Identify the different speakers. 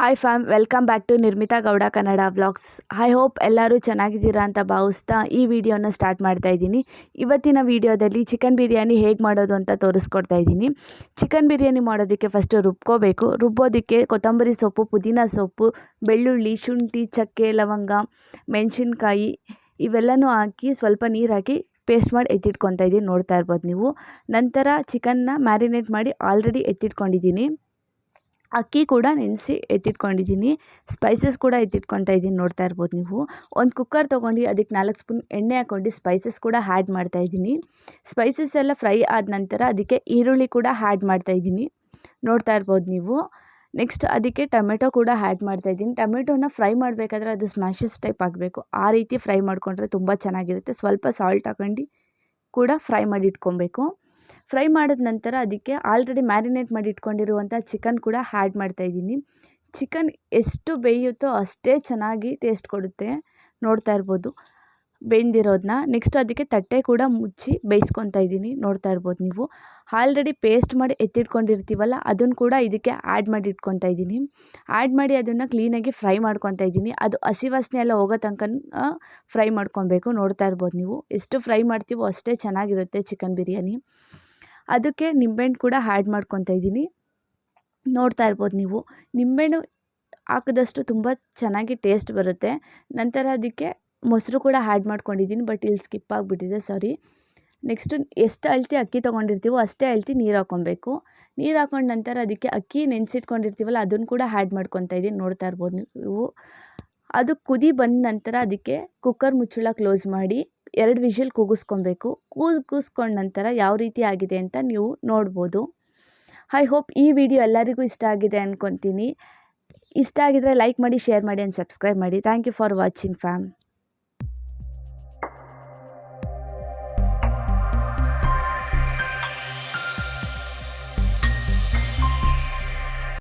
Speaker 1: Hi fam welcome back to Nirmitha Gowda Kannada vlogs I hope ಎಲ್ಲರೂ ಚೆನ್ನಾಗಿದ್ದೀರಾ ಅಂತ ಭಾವಿಸ್ತಾ ಈ ವಿಡಿಯೋನ ಸ್ಟಾರ್ಟ್ ಮಾಡ್ತಾ ಇದ್ದೀನಿ. ಇವತ್ತಿನ ವಿಡಿಯೋದಲ್ಲಿ ಚಿಕನ್ ಬಿರಿಯಾನಿ ಹೇಗೆ ಮಾಡೋದು ಅಂತ ತೋರಿಸ್ಕೊಡ್ತಾ ಇದ್ದೀನಿ. ಚಿಕನ್ ಬಿರಿಯಾನಿ ಮಾಡೋದಕ್ಕೆ ಫಸ್ಟು ರುಬ್ಕೋಬೇಕು. ರುಬ್ಬೋದಕ್ಕೆ ಕೊತ್ತಂಬರಿ ಸೊಪ್ಪು, ಪುದೀನ ಸೊಪ್ಪು, ಬೆಳ್ಳುಳ್ಳಿ, ಶುಂಠಿ, ಚಕ್ಕೆ, ಲವಂಗ, ಮೆಣಸಿನ್ಕಾಯಿ ಇವೆಲ್ಲನೂ ಹಾಕಿ ಸ್ವಲ್ಪ ನೀರು ಹಾಕಿ ಪೇಸ್ಟ್ ಮಾಡಿ ಎತ್ತಿಟ್ಕೊತಾ ಇದ್ದೀನಿ. ನೋಡ್ತಾ ಇರ್ಬೋದು ನೀವು. ನಂತರ ಚಿಕನ್ನ ಮ್ಯಾರಿನೇಟ್ ಮಾಡಿ ಆಲ್ರೆಡಿ ಎತ್ತಿಟ್ಕೊಂಡಿದ್ದೀನಿ. ಅಕ್ಕಿ ಕೂಡ ನೆನೆಸಿ ಎತ್ತಿಟ್ಕೊಂಡಿದ್ದೀನಿ. ಸ್ಪೈಸಸ್ ಕೂಡ ಎತ್ತಿಟ್ಕೊತಾ ಇದ್ದೀನಿ ನೋಡ್ತಾ ಇರ್ಬೋದು ನೀವು. ಒಂದು ಕುಕ್ಕರ್ ತೊಗೊಂಡು ಅದಕ್ಕೆ ನಾಲ್ಕು ಸ್ಪೂನ್ ಎಣ್ಣೆ ಹಾಕ್ಕೊಂಡು ಸ್ಪೈಸಸ್ ಕೂಡ ಹ್ಯಾಡ್ ಮಾಡ್ತಾ ಇದ್ದೀನಿ. ಸ್ಪೈಸಸ್ ಎಲ್ಲ ಫ್ರೈ ಆದ ನಂತರ ಅದಕ್ಕೆ ಈರುಳ್ಳಿ ಕೂಡ ಹ್ಯಾಡ್ ಮಾಡ್ತಾ ಇದ್ದೀನಿ. ನೋಡ್ತಾ ಇರ್ಬೋದು ನೀವು. ನೆಕ್ಸ್ಟ್ ಅದಕ್ಕೆ ಟೊಮೆಟೊ ಕೂಡ ಹ್ಯಾಡ್ ಮಾಡ್ತಾ ಇದ್ದೀನಿ. ಟೊಮೆಟೊನ ಫ್ರೈ ಮಾಡಬೇಕಾದ್ರೆ ಅದು ಸ್ಮ್ಯಾಶಸ್ ಟೈಪ್ ಆಗಬೇಕು. ಆ ರೀತಿ ಫ್ರೈ ಮಾಡಿಕೊಂಡ್ರೆ ತುಂಬ ಚೆನ್ನಾಗಿರುತ್ತೆ. ಸ್ವಲ್ಪ ಸಾಲ್ಟ್ ಹಾಕೊಂಡು ಕೂಡ ಫ್ರೈ ಮಾಡಿ ಇಟ್ಕೊಬೇಕು. ಫ್ರೈ ಮಾಡಿದ ನಂತರ ಅದಕ್ಕೆ ಆಲ್ರೆಡಿ ಮ್ಯಾರಿನೇಟ್ ಮಾಡಿ ಇಟ್ಕೊಂಡಿರುವಂಥ ಚಿಕನ್ ಕೂಡ ಹ್ಯಾಡ್ ಮಾಡ್ತಾಯಿದ್ದೀನಿ ಚಿಕನ್ ಎಷ್ಟು ಬೇಯುತ್ತೋ ಅಷ್ಟೇ ಚೆನ್ನಾಗಿ ಟೇಸ್ಟ್ ಕೊಡುತ್ತೆ. ನೋಡ್ತಾ ಇರ್ಬೋದು. ಬೆಂದಿರೋದನ್ನ ನೆಕ್ಸ್ಟ್ ಅದಕ್ಕೆ ತಟ್ಟೆ ಕೂಡ ಮುಚ್ಚಿ ಬೇಯಿಸ್ಕೊತಾ ಇದ್ದೀನಿ. ನೋಡ್ತಾ ಇರ್ಬೋದು ನೀವು. ಆಲ್ರೆಡಿ ಪೇಸ್ಟ್ ಮಾಡಿ ಎತ್ತಿಟ್ಕೊಂಡಿರ್ತೀವಲ್ಲ, ಅದನ್ನು ಕೂಡ ಇದಕ್ಕೆ ಆ್ಯಡ್ ಮಾಡಿ ಇಟ್ಕೊತಾ ಇದ್ದೀನಿ. ಆ್ಯಡ್ ಮಾಡಿ ಅದನ್ನು ಕ್ಲೀನಾಗಿ ಫ್ರೈ ಮಾಡ್ಕೊತಾ ಇದ್ದೀನಿ. ಅದು ಹಸಿ ವಾಸನೆ ಎಲ್ಲ ಹೋಗೋ ತನಕ ಫ್ರೈ ಮಾಡ್ಕೊಬೇಕು. ನೋಡ್ತಾ ಇರ್ಬೋದು ನೀವು. ಎಷ್ಟು ಫ್ರೈ ಮಾಡ್ತೀವೋ ಅಷ್ಟೇ ಚೆನ್ನಾಗಿರುತ್ತೆ ಚಿಕನ್ ಬಿರಿಯಾನಿ. ಅದಕ್ಕೆ ನಿಂಬೆಹಣ್ಣು ಕೂಡ ಆ್ಯಡ್ ಮಾಡ್ಕೊತಾ ಇದ್ದೀನಿ. ನೋಡ್ತಾ ಇರ್ಬೋದು ನೀವು. ನಿಂಬೆಹಣ್ಣು ಹಾಕಿದಷ್ಟು ತುಂಬ ಚೆನ್ನಾಗಿ ಟೇಸ್ಟ್ ಬರುತ್ತೆ. ನಂತರ ಅದಕ್ಕೆ ಮೊಸರು ಕೂಡ ಆ್ಯಡ್ ಮಾಡ್ಕೊಂಡಿದ್ದೀನಿ ಬಟ್ ಇಲ್ಲಿ ಸ್ಕಿಪ್ ಆಗಿಬಿಟ್ಟಿದೆ ಸಾರಿ ನೆಕ್ಸ್ಟು ಎಷ್ಟು ಅಳ್ತಿ ಅಕ್ಕಿ ತೊಗೊಂಡಿರ್ತೀವೋ ಅಷ್ಟೇ ಅಳ್ತಿ ನೀರು ಹಾಕ್ಕೊಬೇಕು ನೀರು ಹಾಕೊಂಡ ನಂತರ ಅದಕ್ಕೆ ಅಕ್ಕಿ ನೆನೆಸಿಟ್ಕೊಂಡಿರ್ತೀವಲ್ಲ, ಅದನ್ನು ಕೂಡ ಆ್ಯಡ್ ಮಾಡ್ಕೊತಾ ಇದ್ದೀನಿ. ನೋಡ್ತಾ ಇರ್ಬೋದು ನೀವು. ಅದು ಕುದಿ ಬಂದ ನಂತರ ಅದಕ್ಕೆ ಕುಕ್ಕರ್ ಮುಚ್ಚಳ ಕ್ಲೋಸ್ ಮಾಡಿ ಎರಡು ವಿಷಲ್ ಕೂಗಿಸ್ಕೊಬೇಕು. ಕೂಗಿಸ್ಕೊಂಡ ನಂತರ ಯಾವ ರೀತಿ ಆಗಿದೆ ಅಂತ ನೀವು ನೋಡ್ಬೋದು. ಐ ಹೋಪ್ ಈ ವಿಡಿಯೋ ಎಲ್ಲರಿಗೂ ಇಷ್ಟ ಆಗಿದೆ ಅಂದ್ಕೊತೀನಿ ಇಷ್ಟ ಆಗಿದರೆ ಲೈಕ್ ಮಾಡಿ ಶೇರ್ ಮಾಡಿ ಆ್ಯಂಡ್ ಸಬ್ಸ್ಕ್ರೈಬ್ ಮಾಡಿ. Thank you for watching fam